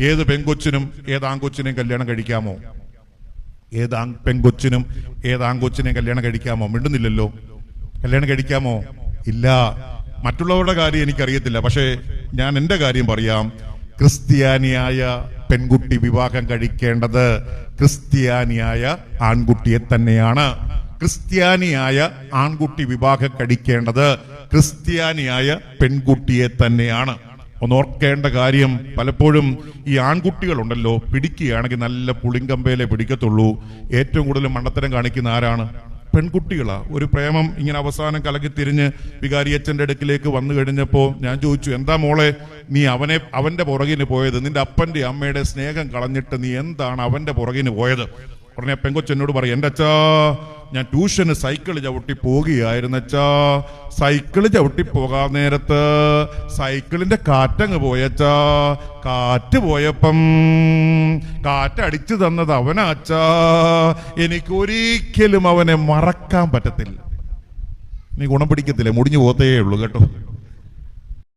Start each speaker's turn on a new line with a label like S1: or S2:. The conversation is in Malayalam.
S1: ഏത് പെൺകൊച്ചിനും ഏത് കല്യാണം കഴിക്കാമോ? ഏത് പെങ്കൊച്ചിനും ഏത് കല്യാണം കഴിക്കാമോ? മിണ്ടുന്നില്ലല്ലോ. കല്യാണം കഴിക്കാമോ? ഇല്ല. മറ്റുള്ളവരുടെ കാര്യം എനിക്കറിയത്തില്ല. പക്ഷേ ഞാൻ എന്റെ കാര്യം പറയാം. ക്രിസ്ത്യാനിയായ പെൺകുട്ടി വിവാഹം കഴിക്കേണ്ടത് ക്രിസ്ത്യാനിയായ ആൺകുട്ടിയെ തന്നെയാണ്. ക്രിസ്ത്യാനിയായ ആൺകുട്ടി വിവാഹം കഴിക്കേണ്ടത് ക്രിസ്ത്യാനിയായ പെൺകുട്ടിയെ തന്നെയാണ്. ഒന്ന് ഓർക്കേണ്ട കാര്യം പലപ്പോഴും ഈ ആൺകുട്ടികളുണ്ടല്ലോ പിടിക്കുകയാണെങ്കിൽ നല്ല പുളിങ്കമ്പയിലെ പിടിക്കത്തുള്ളൂ. ഏറ്റവും കൂടുതൽ മണ്ടത്തരം കാണിക്കുന്ന ആരാണ്? പെൺകുട്ടികളാ. ഒരു പ്രേമം ഇങ്ങനെ അവസാനം കലക്കി തിരിഞ്ഞ് വികാരിയച്ഛന്റെ അടുക്കിലേക്ക് വന്നു കഴിഞ്ഞപ്പോൾ ഞാൻ ചോദിച്ചു എന്താ മോളെ നീ അവനെ അവന്റെ പുറകിന് പോയത്? നിന്റെ അപ്പന്റെ അമ്മയുടെ സ്നേഹം കളഞ്ഞിട്ട് നീ എന്താണ് അവന്റെ പുറകിന് പോയത്? ഉടനെ പെങ്കൊച്ചെന്നോട് പറയും എന്റെ അച്ഛാ ഞാൻ ട്യൂഷന് സൈക്കിൾ ചവിട്ടി പോകുകയായിരുന്നു അച്ഛാ സൈക്കിൾ ചവിട്ടി പോകാൻ നേരത്ത് സൈക്കിളിന്റെ കാറ്റങ്ങ് പോയച്ചാ. കാറ്റ് പോയപ്പം കാറ്റടിച്ചു തന്നത് അവനാച്ചാ. എനിക്കൊരിക്കലും അവനെ മറക്കാൻ പറ്റത്തില്ല. നീ ഗുണം പിടിക്കത്തില്ല? മുടിഞ്ഞു പോത്തേ ഉള്ളൂ കേട്ടോ.